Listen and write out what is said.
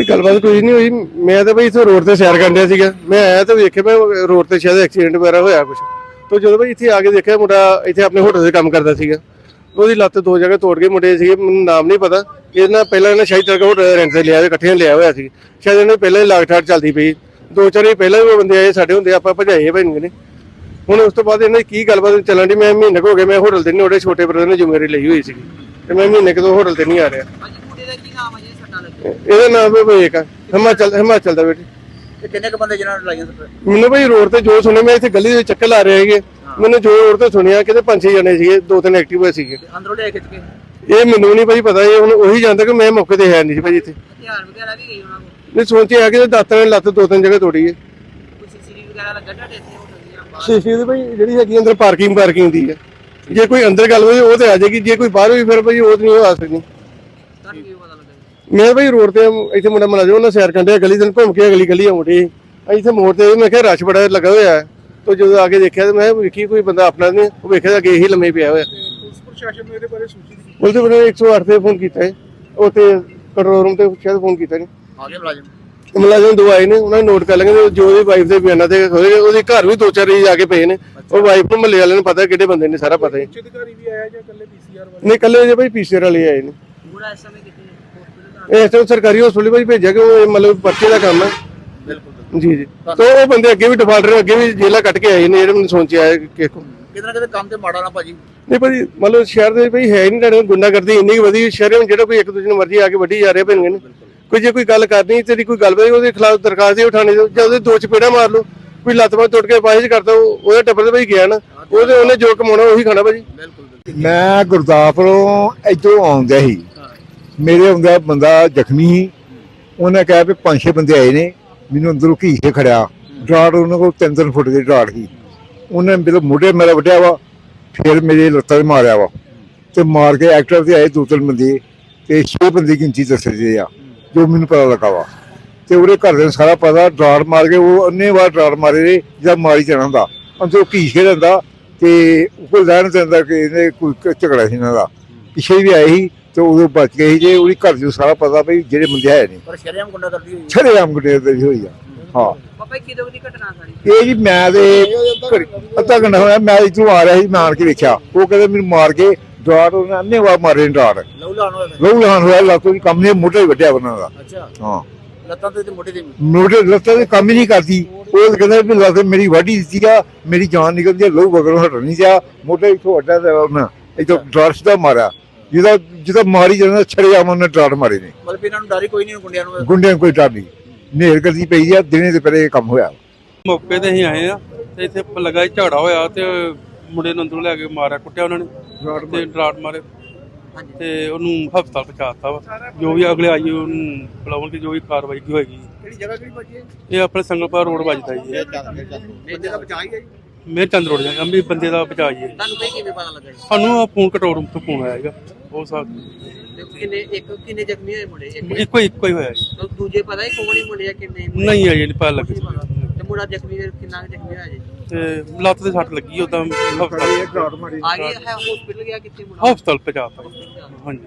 ਇਹ ਗੱਲਬਾਤ ਕੋਈ ਨਹੀਂ ਹੋਈ। ਮੈਂ ਤਾਂ ਬਈ ਇੱਥੇ ਰੋਡ ਤੇ ਸੈਰ ਕਰਨ ਡਿਆ ਸੀਗਾ। ਮੈਂ ਆਇਆ ਤਾਂ ਵੇਖਿਆ ਮੈਂ ਰੋਡ ਤੇ ਸ਼ਾਇਦ ਐਕਸੀਡੈਂਟ ਵਗੈਰਾ ਹੋਇਆ ਕੁਝ ਤੋਂ ਜਦੋਂ ਬਈ ਇੱਥੇ ਆ ਕੇ ਦੇਖਿਆ ਮੁੰਡਾ ਇੱਥੇ ਆਪਣੇ ਹੋਟਲ ਦੇ ਕੰਮ ਕਰਦਾ ਸੀਗਾ। ਉਹਦੀ ਲੱਤ ਦੋ ਜਗ੍ਹਾ ਤੋੜ ਕੇ ਮੁੰਡੇ ਸੀਗੇ, ਮੈਨੂੰ ਨਾਮ ਨਹੀਂ ਪਤਾ। ਇਹਨਾਂ ਪਹਿਲਾਂ ਇਹਨਾਂ ਸ਼ਾਇਦ ਤੱਕ ਹੋਟਲ ਰੈਂਟ ਤੇ ਲਿਆ ਹੋਇਆ ਇਕੱਠੇ ਲਿਆ ਹੋਇਆ ਸੀ। ਸ਼ਾਇਦ ਇਹਨਾਂ ਦੀ ਪਹਿਲਾਂ ਹੀ ਲਾਗਠਾੜ ਚੱਲਦੀ ਪਈ। ਦੋ ਚਾਰ ਹੀ ਪਹਿਲਾਂ ਵੀ ਬੰਦੇ ਆਏ, ਸਾਡੇ ਹੁੰਦੇ ਆਪਾਂ ਭਜਾਏ ਭੈਣਗੇ ਨੇ। ਹੁਣ ਉਸ ਤੋਂ ਬਾਅਦ ਇਹਨਾਂ ਦੀ ਕੀ ਗੱਲਬਾਤ ਚੱਲਣ ਦੀ ਮੈਂ ਮਹੀਨੇ ਕੁ ਹੋ ਗਿਆ ਮੈਂ ਹੋਟਲ ਤੇ ਨਹੀਂ, ਉਹਦੇ ਛੋਟੇ ਬ੍ਰਦਰ ਨੇ ਜ਼ਿੰਮੇਵਾਰੀ ਲਈ ਹੋਈ ਸੀ ਤੇ ਮੈਂ ਮਹੀਨੇ ਕਿਦੋਂ ਹੋਟਲ ਤੇ ਨਹੀਂ ਆ ਰਿਹਾ। ਹਾਂਜੀ, ਮੁੰਡੇ ਦਾ ਕੀ ਨਾਮ ਹੈ ਇਹਦਾ ਨਾਮ ਵਿਵੇਕ। ਆ ਹਿਮਾਚਲ ਹਿਮਾਚਲ ਦਾ ਬੇਟੇ। ਤੇ ਕਿੰਨੇ ਕ ਬੰਦੇ ਜਿਹਨਾਂ ਨੂੰ ਲਾਈਆਂ ਸੱਟਾਂ ਮੈਨੂੰ ਭਾਈ ਰੋਡ ਤੇ ਜੋ ਸੁਣਿਆ ਮੈਂ ਇੱਥੇ ਗਲੀ ਦੇ ਚੱਕਰ ਲਾ ਰਹੇ ਹੈਗੇ ਮੈਨੂੰ ਜੋ ਰੋਡ ਤੇ ਸੁਣਿਆ ਕਿਤੇ ਪੰਜ ਛੇ ਜਣੇ ਸੀਗੇ ਦੋ ਤਿੰਨ ਐਕਟਿਵ ਸੀਗੇ। ਤੇ ਅੰਦਰੋਂ ਲਿਆ ਖਿੱਚ ਕੇ ਇਹ ਮੈਨੂੰ ਨਹੀਂ ਭਾਈ ਪਤਾ ਇਹ ਹੁਣ ਉਹੀ ਜਾਣਦਾ ਕਿ ਮੈਂ ਮੌਕੇ ਤੇ ਹੈ ਨਹੀਂ ਸੀ ਭਾਈ ਇੱਥੇ। ਹਥਿਆਰ ਵਗੈਰਾ ਵੀ ਗਈ ਉਹਨਾਂ ਕੋਲ? ਨਹੀਂ ਸੋਚਿਆ ਕਿ ਦਾਤਾਂ ਨੇ ਲੱਤ ਦੋ ਤਿੰਨ ਜਗ੍ਹਾ ਤੋੜੀ ਹੈ। ਸੀਸੀਟੀਵੀ ਵਗੈਰਾ ਲੱਗਾ ਤੁਹਾਡੇ ਇੱਥੇ? ਸ਼ੀਸ਼ੇ ਦੀ ਭਾਈ ਜਿਹੜੀ ਹੈਗੀ ਅੰਦਰ ਪਾਰਕਿੰਗ ਪਾਰਕਿੰਗ ਦੀ ਹੈ। ਜੇ ਕੋਈ ਅੰਦਰ ਗੱਲ ਹੋਈ ਉਹ ਤੇ ਆ ਜਾਏਗੀ। ਜੇ ਕੋਈ ਬਾਹਰ ਹੋਈ ਫਿਰ ਭਾਈ ਉਹ ਤੇ ਨਹੀਂ ਆ ਸਕਦੀ। ਮੈਂ ਭਾਈ ਰੋਡ ਤੇ ਇੱਥੇ ਮੁੰਡਾ ਮਲਾ ਜੋ ਉਹਨਾਂ ਸੈਰ ਕੰਡੇ ਗਲੀ ਦੇ ਘੁੰਮ ਕੇ ਅਗਲੀ ਗਲੀ ਆਉਂਦੀ ਇੱਥੇ ਮੋੜ ਤੇ ਮੈਂ ਕਿਹਾ ਰਸ਼ ਬੜਾ ਲੱਗਾ ਹੋਇਆ। ਹੈ ਤੋ ਜਦੋਂ ਆ ਕੇ ਦੇਖਿਆ ਤੇ ਮੈਂ ਵੇਖੀ ਕੋਈ ਬੰਦਾ ਆਪਣਾ ਨਹੀਂ ਉਹ ਵੇਖਿਆ ਤਾਂ ਅੱਗੇ ਹੀ ਲੰਮੇ ਪਿਆ ਹੋਇਆ। ਪੁਲਿਸ ਪ੍ਰਸ਼ਾਸਨ ਨੂੰ ਇਹਦੇ ਬਾਰੇ ਸੂਚਿਤ ਕੀਤਾ ਉਹਦੇ ਬੰਦੇ 108 ਤੇ ਫੋਨ ਕੀਤਾ ਹੈ ਤੇ ਕੰਟਰੋਲ ਰੂਮ ਤੇ ਸ਼ਾਇਦ ਫੋਨ ਕੀਤਾ ਨਹੀਂ ਆ ਗਏ ਮੁਲਾਜ਼ਮ? ਮੁਲਾਜ਼ਮ ਦੋ ਆਏ ਨੇ ਉਹਨਾਂ ਨੇ ਨੋਟ ਕਰ ਲਏ ਤੇ ਜੋ ਉਹਦੀ ਵਾਈਫ ਦੇ ਬਿਆਨਾਂ ਤੇ ਹੋਏ ਉਹਦੇ ਘਰ ਵੀ ਦੋ ਚਾਰ ਰੀ ਜਾ ਕੇ ਪਏ ਨੇ। ਉਹ ਵਾਈਫ ਨੂੰ ਮੱਲੇ ਵਾਲਿਆਂ ਨੂੰ ਪਤਾ ਕਿਹੜੇ ਬੰਦੇ ਨੇ ਸਾਰਾ ਪਤਾ ਹੈ। ਉੱਚ ਅਧਿਕਾਰੀ ਵੀ ਆਇਆ ਜਾਂ ਇਕੱਲੇ ਪੀਸੀਆਰ ਵਾਲੇ? ਨਹੀਂ ਕੱਲੇ ਜੇ ਭਾਈ ਪੀਸੀਆਰ ਵਾਲੇ ਆਏ ਨੇ। ਮੁੰਡਾ ਇਸ ਸਮੇਂ ਕਿੱਥੇ ਹਸਪੀਟਲ ਦਾ ਇਹ ਇਸ ਟਾਈਮ ਸਰਕਾਰੀ ਹਸਪਤਾਲ ਭਾਈ ਭੇਜਿਆ ਕਿ ਉਹ ਮਤਲਬ ਪਰਚੇ ਦਾ ਕੰਮ ਹੈ। ਬਿਲਕੁਲ ਜੀ ਜੀ। ਤੋਂ ਉਹ ਬੰਦੇ ਅੱਗੇ ਵੀ ਡਿਫਾਲਟਰ ਅੱਗੇ ਵੀ ਜੇਲਾ ਕੱਟ ਕੇ ਆਏ ਨੇ ਜਿਹੜੇ ਮੈਨੂੰ ਸੋਚਿਆ ਹੈ ਕਿ ਕਿਤੇ ਨਾ ਕਿਤੇ ਕੰਮ ਤੇ ਮਾੜਾ ਨਾ ਭਾਜੀ। ਨਹੀਂ ਭਾਜੀ ਮਤਲਬ ਸ਼ਹਿਰ ਦੇ ਭਾਈ ਹੈ ਹੀ ਨਹੀਂ ਤੁਹਾਡੇ ਗੁੰਡਾਗਰਦੀ ਇੰਨੀ ਕੁ ਵਧੀ ਸ਼ਹਿਰ ਵਿੱਚ ਜਿਹੜਾ ਕੋਈ ਇੱਕ ਦੂਜੇ ਨੂੰ ਮਰਜ਼ੀ ਆ ਕੇ ਵੱਢੀ ਜਾ ਰਿਹਾ ਪੈਣਗੇ ਨੇ। ਕੋਈ ਜੇ ਕੋਈ ਗੱਲ ਕਰਨੀ ਤੇਰੀ ਕੋਈ ਗੱਲ ਬਈ ਉਹਦੇ ਖਿਲਾਫ ਦਰਖਾਸਤ ਦੇ ਉਠਾਣੇ ਜਾਂ ਉਹਦੇ ਦੋ ਚਪੇੜਾ ਮਾਰ ਲਓ ਕੋਈ ਲੱਤ ਬਾਹ ਟੁੱਟ ਕੇ ਪਾਹਿਜ ਕਰਦਾ ਉਹ- ਉਹਦਾ ਟੱਬਰ ਤੇ ਭਾਈ ਗਿਆ ਨਾ ਉਹਦੇ ਉਹਨੇ ਜੋ ਕਮਾਉਣਾ ਉਹੀ ਖਾਣਾ ਭਾਜੀ। ਬਿਲਕੁਲ। ਮੈਂ ਗੁਰਦਾਸਪੁਰੋਂ ਇੱਧਰੋਂ ਆਉਂਦਾ ਸੀ। ਮੇਰੇ ਹੁੰਦਾ ਬੰਦਾ ਜ਼ਖਮੀ ਸੀ, ਉਹਨੇ ਕਿਹਾ ਵੀ ਪੰਜ ਛੇ ਬੰਦੇ ਆਏ ਨੇ, ਮੈਨੂੰ ਅੰਦਰੋਂ ਘੀ ਕੇ ਖੜਿਆ। ਡਰਾੜ ਉਹਨਾਂ ਕੋਲ ਤਿੰਨ ਤਿੰਨ ਫੁੱਟ ਦੀ ਡਰਾੜ ਸੀ। ਉਹਨੇ ਮੇਰੇ ਮੋਢੇ ਮੇਰਾ ਵੱਢਿਆ ਵਾ, ਫਿਰ ਮੇਰੇ ਲੱਤਾਂ 'ਤੇ ਮਾਰਿਆ ਵਾ। ਤੇ ਮਾਰ ਕੇ ਐਕਟਰ ਤੇ ਆਏ ਦੋ ਤਿੰਨ ਬੰਦੇ, ਤੇ ਛੇ ਬੰਦੇ ਗਿਣਤੀ ਦੱਸਦੇ ਆ, ਜੋ ਮੈਨੂੰ ਪਤਾ ਲੱਗਾ ਵਾ। ਤੇ ਉਹਦੇ ਘਰ ਦੇ ਨੂੰ ਸਾਰਾ ਪਤਾ, ਡਰਾੜ ਮਾਰ ਕੇ ਉਹ ਅੰਨੇ ਵਾਰ ਡਰਾੜ ਮਾਰੇ ਨੇ, ਜਾਂ ਮਾਰੀ ਜਾਣਾ ਹੁੰਦਾ। ਅੰਦਰੋਂ ਘੀ ਕੇ ਰਹਿੰਦਾ, ਤੇ ਕੋਈ ਲੈਣ ਦਿੰਦਾ ਕਿ ਇਹਨੇ ਕੋਈ ਝਗੜਾ ਸੀ ਇਹਨਾਂ ਦਾ। ਪਿੱਛੇ ਵੀ ਆਏ ਸੀ ਤੇ ਉਦੋਂ ਬਚ ਗਏ ਸੀ ਜੇ ਉਹਦੀ ਘਰ ਨੂੰ ਸਾਰਾ ਪਤਾ ਵੀ ਜਿਹੜੇ ਬੰਦੇ ਹੈ ਨਹੀਂ ਪਰ ਸ਼ਰਿਆਮ ਗੁੰਡਾ ਕਰਦੀ ਹੋਈ ਛੜੇ ਆਮ ਗੁੱਡੇ ਦੀ ਹੋਈ ਆ ਹਾਂ। ਪਾਪਾ ਕਿਦੋਂ ਦੀ ਘਟਨਾ ਸਾਰੀ? ਇਹ ਜੀ ਮੈਂ ਤੇ ਘੜੀ- ਅੱਧਾ ਘੰਟਾ ਹੋਇਆ ਮੈਂ ਇੱਥੋਂ ਆ ਰਿਹਾ ਸੀ ਮੈਂ ਆਣ ਕੇ ਵੇਖਿਆ। ਉਹ ਕਹਿੰਦੇ ਮੈਨੂੰ ਮਾਰ ਕੇ ਡਰਾਟ ਉਹਨੇ ਅੰਨੇ ਵਾਰ ਮਾਰੇ ਨੇ ਡਰਾਟ ਲਹੂ ਲਾਣ ਹੋਇਆ ਲਹੂ ਲਹਾਨ ਹੋਇਆ ਲੱਤੋਂ ਦੀ ਕੰਮ ਨੇ ਮੋਢੇ ਵੱਡਿਆ ਦਾ। ਅੱਛਾ। ਹਾਂ। ਲੱਤਾਂ ਤੇ ਤੇ ਮੋਢੇ ਤੇ ਵੀ। ਮੋਢੇ ਲੱਤਾਂ ਦੇ ਕੰਮ ਹੀ ਨਹੀਂ ਕਰਦੀ। ਉਹ ਕਹਿੰਦਾ ਵੀ ਲੱਤ ਮੇਰੀ ਵਾਢੀ ਦਿੱਤੀ ਆ ਮੇਰੀ ਜਾਨ ਨਿਕਲਦੀ ਆ ਲਹੂ ਵਗਰੋਂ ਹਟ ਨਹੀਂ ਜਾ ਮੋਢੇ ਇੱਥੋਂ ਅੱਡਾ ਤੇ ਉਹਨਾਂ ਇੱਥੋਂ ਡਰਾਟ ਦਾ ਮਾਰਿਆ। ਜਿਹਦਾ ਜਿਹਦਾ ਮਾਰੀ ਜਾਂਦਾ ਛੜੇ ਆਮ ਉਹਨੇ ਡਰਾਟ ਮਾਰੇ ਨੇ ਮਤਲਬ ਇਹਨਾਂ ਨੂੰ ਡਰ ਹੀ ਕੋਈ ਨਹੀਂ ਗੁੰਡਿਆਂ ਨੂੰ? ਗੁੰਡਿਆਂ ਨੂੰ ਕੋਈ ਡਰ ਨਹੀਂ। ਨੇਰ ਕਰਦੀ ਪਈ ਆ ਦਿਨੇ ਤੇ ਪਹਿਲੇ ਇਹ ਕੰਮ ਹੋਇਆ। ਮੌਕੇ ਤੇ ਅਸੀਂ ਆਏ ਆ ਤੇ ਇੱਥੇ ਲੱਗਾ ਝਗੜਾ ਹੋਇਆ ਤੇ ਮੁੰਡੇ ਨੂੰ ਅੰਦਰੋਂ ਲੈ ਕੇ ਮਾਰਿਆ ਕੁੱਟਿਆ ਉਹਨਾਂ ਨੇ ਤੇ ਡਰਾਟ ਮਾਰੇ। ਤੇ ਉਹਨੂੰ ਹਸਪਤਾਲ ਪਹੁੰਚਾਤਾ ਵਾ। ਜੋ ਵੀ ਅਗਲੇ ਆਈ ਉਹਨੂੰ ਬੁਲਾਉਣਗੇ ਜੋ ਵੀ ਕਾਰਵਾਈ ਹੋਏਗੀ। ਕਿਹੜੀ ਜਗ੍ਹਾ ਕਿਹੜੀ ਹੈ? ਇਹ ਆਪਣੇ ਸੰਗਲਪੁਰ ਰੋਡ ਵੱਜਦਾ ਜੀ। ਇਹ। ਬੰਦੇ ਦਾ ਬਚਾਅ ਹੀ ਹੈ ਜੀ। ਮੇਰ ਚੰਦ ਰੋਡ ਜਾ ਅੰਮੀ ਬੰਦੇ ਦਾ ਬਚਾ ਜੀ। ਤੁਹਾਨੂੰ ਕੋਈ ਕਿਵੇਂ ਪਤਾ ਲੱਗਾ ਜੀ ਸਾਨੂੰ ਆ ਫੋਨ ਰੂਮ ਤੋਂ ਫੋਨ ਆਇਆ ਹੈਗਾ ਉਹ ਸਾਥ ਤੇ ਕਿੰਨੇ ਇੱਕ ਕਿੰਨੇ ਜ਼ਖਮੀ ਹੋਏ ਮੁੰਡੇ? ਇੱਕ ਇੱਕੋ ਇੱਕੋ ਹੀ ਹੋਇਆ ਜੀ। ਤੇ ਦੂਜੇ ਪਤਾ ਹੀ ਕੌਣ ਹੀ ਮੁੰਡੇ ਆ ਕਿੰਨੇ ਮੁੰਡੇ? ਨਹੀਂ ਆਈ ਨਹੀਂ ਪਤਾ ਕੁਛ ਲੱਗਾ ਨਹੀਂ ਪਤਾ। ਤੇ ਮੁੰਡਾ ਜ਼ਖਮੀ ਕਿੰਨਾ ਕੁ ਜ਼ਖਮੀ ਹੋਇਆ ਜੀ? ਤੇ ਲੱਤ ਤੇ ਸੱਟ ਲੱਗੀ ਉਦਾਂ ਹਸਪਤਾਲ। ਡਰਾਟ ਮਾਰੀ ਆ ਗਿਆ ਹੈ ਹਸਪੀਟਲ ਗਿਆ ਕਿੱਥੇ ਮੁੰਡਾ? ਹਸਪਤਾਲ ਪਹੁੰਚਾਤਾ ਜੀ। ਹਾਂਜੀ।